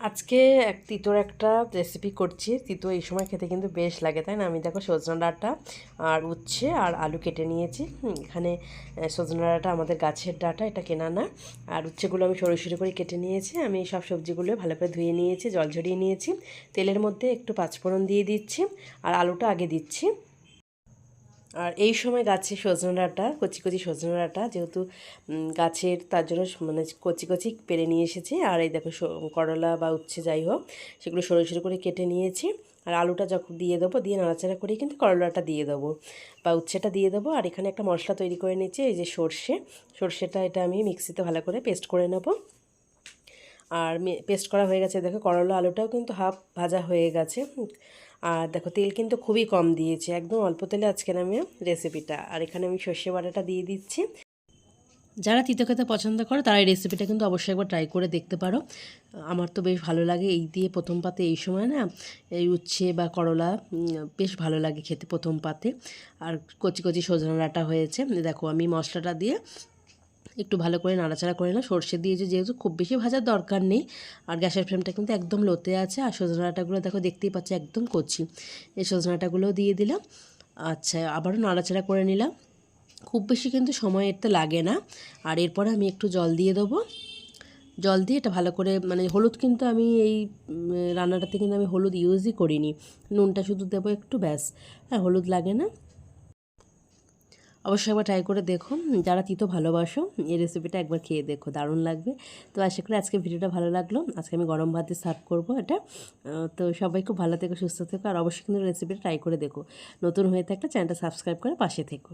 আজকে এক তিতোর একটা রেসিপি করছি। তিতো এই সময় খেতে কিন্তু বেশ লাগে, তাই না? আমি দেখো সজনা ডাঁটা আর উচ্ছে আর আলু কেটে নিয়েছি। এখানে সজনা ডাঁটা আমাদের গাছের ডাঁটা, এটা কেনা না। আর উচ্ছেগুলো আমি সরু সরু করে কেটে নিয়েছি। আমি সব সবজিগুলো ভালো করে ধুয়ে নিয়েছি, জল ঝরিয়ে নিয়েছি। তেলের মধ্যে একটু পাঁচফোড়ন দিয়ে দিচ্ছি আর আলুটা আগে দিচ্ছি। আর এই সময় গাছে সজনে ডাঁটা, কচি কচি সজনে ডাঁটা যেহেতু গাছের তার জন্য মানে কচি কচি পেরে নিয়ে এসেছে। আর এই দেখো করলা বা উচ্ছে যাই হোক, সেগুলো সরু সরু করে কেটে নিয়েছি। আর আলুটা যখন দিয়ে দেবো, দিয়ে নাড়াচাড়া করে কিন্তু করলাটা দিয়ে দেবো বা উচ্ছেটা দিয়ে দেবো। আর এখানে একটা মশলা তৈরি করে নিয়েছি, এই যে সর্ষে। সর্ষেটা এটা আমি মিক্সিতে ভালো করে পেস্ট করে নেব। আর পেস্ট করা হয়ে গেছে। দেখো করলা আলুটাও কিন্তু হাফ ভাজা হয়ে গেছে। আর দেখো তেল কিন্তু খুবই কম দিয়েছি। একদম অল্প তেলে আজকে আমি রেসিপিটা আর এখানে আমি সর্ষে বাটাটা দিয়ে দিচ্ছি। যারা তিতো খেতে পছন্দ করে, তারা এই রেসিপিটা কিন্তু অবশ্যই একবার ট্রাই করে দেখতে পারো। আমার তো বেশ ভালো লাগে এই দিয়ে প্রথম পাতে এই সময়, না? এই উচ্ছে বা করলা বেশ ভালো লাগে খেতে প্রথম পাতে। আর কচি কচি সজনা ডাঁটা হয়েছে। দেখো আমি মশলাটা দিয়ে একটু ভালো করে নাড়াচাড়া করে না সর্ষে দিয়েছে যেহেতু খুব বেশি ভাজার দরকার নেই, আর গ্যাসের ফ্লেমটা কিন্তু একদম লোতে আছে, আর সজনা ডাঁটাগুলো দেখো দেখতেই পাচ্ছি একদম কচি। এই সজনা ডাঁটাগুলোও দিয়ে দিলাম। আচ্ছা আবারও নাড়াচাড়া করে নিলাম। খুব বেশি কিন্তু সময় এতে লাগে না। আর এরপরে আমি একটু জল দিয়ে দেবো। জল দিয়ে এটা ভালো করে মানে হলুদ কিন্তু আমি এই রান্নাটাতে কিন্তু আমি হলুদ ইউজই করিনি। নুনটা শুধু দেবো একটু, ব্যাস। হ্যাঁ হলুদ লাগে না। অবশ্যই একবার ট্রাই করে দেখো। যারা তিতো ভালোবাসো, এই রেসিপিটা একবার খেয়ে দেখো, দারুণ লাগবে। তো আশা করি আজকে ভিডিওটা ভালো লাগল। আজকে আমি গরম ভাতে সার্ভ করব এটা। তো সবাই খুব ভালো থেকো, সুস্থ থেকো, আর অবশ্যই কিন্তু রেসিপিটা ট্রাই করে দেখো। নতুন হয়ে থাকলে চ্যানেলটা সাবস্ক্রাইব করে পাশে থেকো।